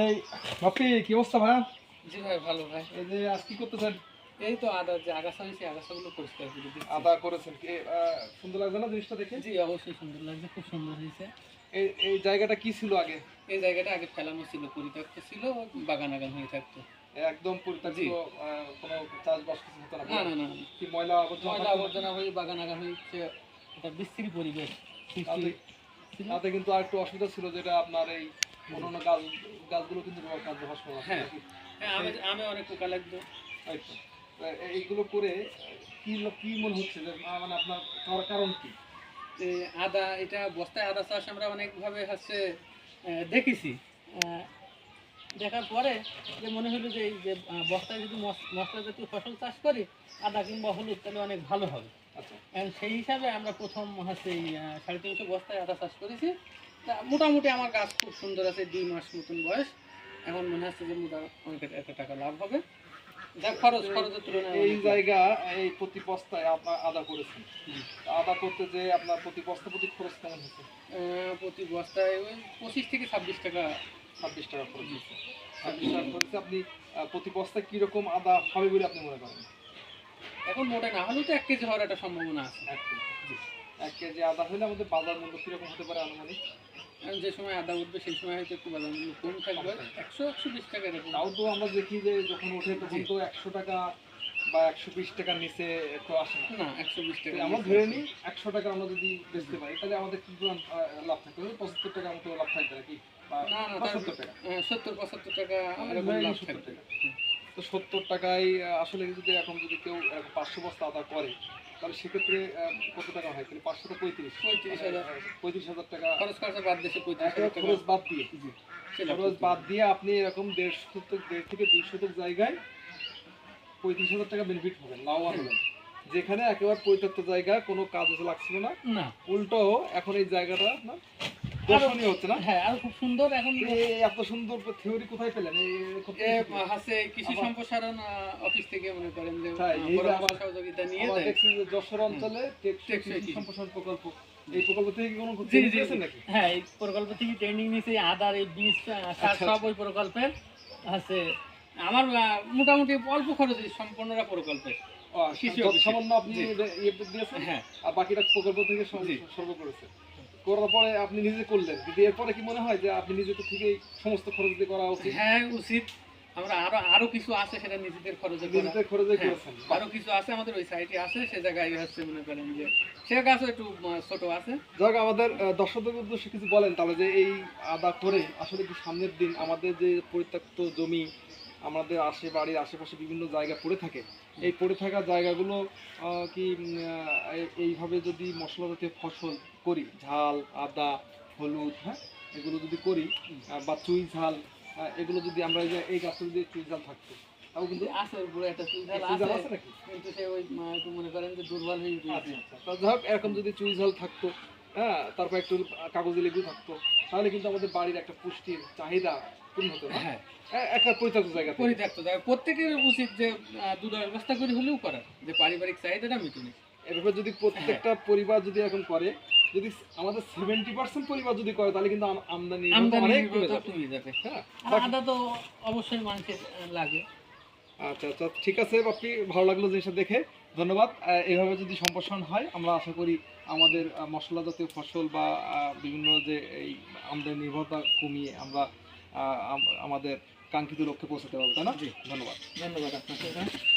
এই বাপি কি অবস্থা ভাই? জি ভাই ভালো ভাই। এই যে আজ কি করতেছেন? এই তো আদা যে আগাছা হয়েছে আগাছাগুলো পরিষ্কার করে দিচ্ছি। আদা করেছেন কি? সুন্দর লাগছে না জিনিসটা দেখে? জি অবশ্যই সুন্দর লাগছে খুব সুন্দর হয়েছে। এই এই জায়গাটা কি ছিল আগে? এই জায়গাটা আগে ফেলানো ছিল পরিত্যক্ত ছিল বাগান আগান হয়ে থাকতো। একদম পরিত্যক্ত। কোনো চাষবাস কিছু হতো না? না না কি ময়লা আবর্জনা ময়লা আবর্জনা হয়ে বাগান আগান হয়েছে একটা বিশ্রী পরিবেশ। তাতে কিন্তু আর একটু অসুবিধা ছিল যেটা আপনার এই অন্যান্য গাছ গাছগুলো কিন্তু কাজ ভাস করা হ্যাঁ। হ্যাঁ আমি আমি অনেক পোকা লাগতো। এইগুলো করে কি কি মনে হচ্ছে মানে আপনার কারণ কি? আদা এটা বস্তায় আদা চাষ আমরা অনেকভাবে হচ্ছে দেখেছি। দেখার পরে যে মনে হলো যে এই যে বস্তায় যদি মশলা জাতীয় ফসল চাষ করি আদা কিংবা হলুদ তাহলে অনেক ভালো হবে। আচ্ছা। সেই হিসাবে আমরা প্রথম হচ্ছে এই, সাড়ে তিনশো বস্তায় আদা চাষ করেছি। তা মোটামুটি আমার গাছ খুব সুন্দর আছে দুই মাস মতন বয়স। এখন মনে হচ্ছে যে মোটা অনেক একটা টাকা লাভ হবে। যা খরচ খরচের তুলনায় এই জায়গা এই প্রতি বস্তায় আপনার আদা করেছেন। আদা করতে যে আপনার প্রতি বস্তা প্রতি খরচ কেমন হচ্ছে? প্রতি বস্তায় ওই পঁচিশ থেকে ছাব্বিশ টাকা। ছাব্বিশ টাকা খরচ হচ্ছে। ছাব্বিশ টাকা খরচে আপনি প্রতি বস্তায় কীরকম আদা হবে বলে আপনি মনে করেন? এখন মোটে না হলেও তো এক কেজি হওয়ার একটা সম্ভাবনা আছে। এক কেজি এক কেজি আদা হলে আমাদের বাজার মূল্য কীরকম হতে পারে আনুমানিক? কারণ যে সময় আদা উঠবে সেই সময় হয়তো একটু বাজার মূল্য কম থাকবে একশো একশো বিশ টাকা এরকম। তাও তো আমরা দেখি যে যখন ওঠে তখন তো একশো টাকা বা একশো বিশ টাকার নিচে তো আসে না। একশো বিশ টাকা আমরা ধরে নিই একশো টাকা আমরা যদি বেচতে পারি তাহলে আমাদের কি লাভ থাকবে? পঁচাত্তর টাকা মতো লাভ থাকবে নাকি? না না পঁচাত্তর টাকা? সত্তর পঁচাত্তর টাকা এরকম লাভ থাকবে। তো সত্তর টাকায় আসলে যদি এখন যদি কেউ পাঁচশো বস্তা আদা করে তাহলে সেক্ষেত্রে কত টাকা হয়? তাহলে পাঁচশো পঁয়ত্রিশ। পঁয়ত্রিশ হাজার। পঁয়ত্রিশ হাজার টাকা। খরচ খরচা বাদ দেশে পঁয়ত্রিশ একেবারে খরচ বাদ দিয়ে। খরচ বাদ দিয়ে। আপনি এরকম দেড় শতক দেড় থেকে দুই শতক জায়গায় পঁয়ত্রিশ হাজার টাকা বেনিফিট হবেন লাভবান হবেন। যেখানে একেবারে পরিত্যক্ত জায়গা কোনো কাজ লাগছিল না। উল্টো এখন এই জায়গাটা না দর্শনীয় হচ্ছে না? হ্যাঁ আর খুব সুন্দর এখন এত সুন্দর থিওরি কোথায় পেলেন? হাসে কৃষি সম্প্রসারণ অফিস থেকে মনে করেন যে সহযোগিতা নিয়ে যশোর অঞ্চলে কৃষি। সম্প্রসারণ প্রকল্প। এই প্রকল্প থেকে কি কোনো জি, জি, নাকি? হ্যাঁ এই প্রকল্প থেকে ট্রেনিং নিয়েছি আদার এই বীজ সার আচ্ছা, সব ওই প্রকল্পের আছে। আমার মোটামুটি অল্প খরচে সম্পূর্ণরা প্রকল্পের। সামান্য আপনি ইয়ে দিয়েছেন হ্যাঁ। আর বাকিটা প্রকল্প থেকে সর্ব করেছে করার পরে আপনি নিজে করলেন কিন্তু এরপরে কি মনে হয় যে আপনি নিজে তো থেকেই সমস্ত খরচ দিয়ে করা উচিত? হ্যাঁ উচিত। আমরা আরও আরও কিছু আছে সেটা নিজেদের খরচে নিজেদের খরচে হ্যাঁ, করেছেন। আরও কিছু আছে আমাদের ওই সাইটে আছে সে জায়গায় হচ্ছে মনে করেন যে সে গাছও একটু ছোট আছে। যাক আমাদের দর্শকদের উদ্দেশ্যে কিছু বলেন তাহলে যে এই আদা করে আসলে কি সামনের দিন আমাদের যে পরিত্যক্ত জমি আমাদের আশে বাড়ির আশেপাশে বিভিন্ন জায়গা পড়ে থাকে। এই পড়ে থাকা জায়গাগুলো কি এই- এইভাবে যদি মশলা জাতীয় ফসল করি ঝাল আদা হলুদ হ্যাঁ এগুলো যদি করি বা চুই ঝাল এগুলো যদি আমরা এই গাছটা যদি চুই ঝাল থাকতো তাও কিন্তু আছে উপরে একটা চুই ঝাল আছে আছে নাকি? কিন্তু সে ওই মনে করেন যে দুর্বল হয়ে আচ্ছা আচ্ছা। যাই হোক এরকম যদি চুই ঝাল থাকতো হ্যাঁ তারপর একটু কাগজে লেবু থাকতো। তাহলে কিন্তু আমাদের বাড়ির একটা পুষ্টির চাহিদা পূর্ণ হতো হ্যাঁ। একটা পরিত্যক্ত জায়গা পরিত্যক্ত জায়গা। প্রত্যেকের উচিত যে আহ, ব্যবস্থা করে হলেও করার যে পারিবারিক চাহিদাটা মিটুনি এভাবে যদি প্রত্যেকটা পরিবার যদি এখন করে যদি আমাদের সেভেন্টি পার্সেন্ট পরিবার যদি করে তাহলে কিন্তু আমদানি আমদানি অনেক কমে যাবে। হ্যাঁ আদা তো অবশ্যই মানুষের লাগে। আচ্ছা আচ্ছা ঠিক আছে আপনি ভালো লাগল জিনিসটা দেখে। ধন্যবাদ। এইভাবে যদি সম্প্রসারণ হয় আমরা আশা করি আমাদের মশলা জাতীয় ফসল বা বিভিন্ন যে এই আমদানি নির্ভরতা কমিয়ে আমরা আমাদের কাঙ্ক্ষিত লক্ষ্যে পৌঁছাতে পারব তাই না? জি। ধন্যবাদ। ধন্যবাদ আপনাকে।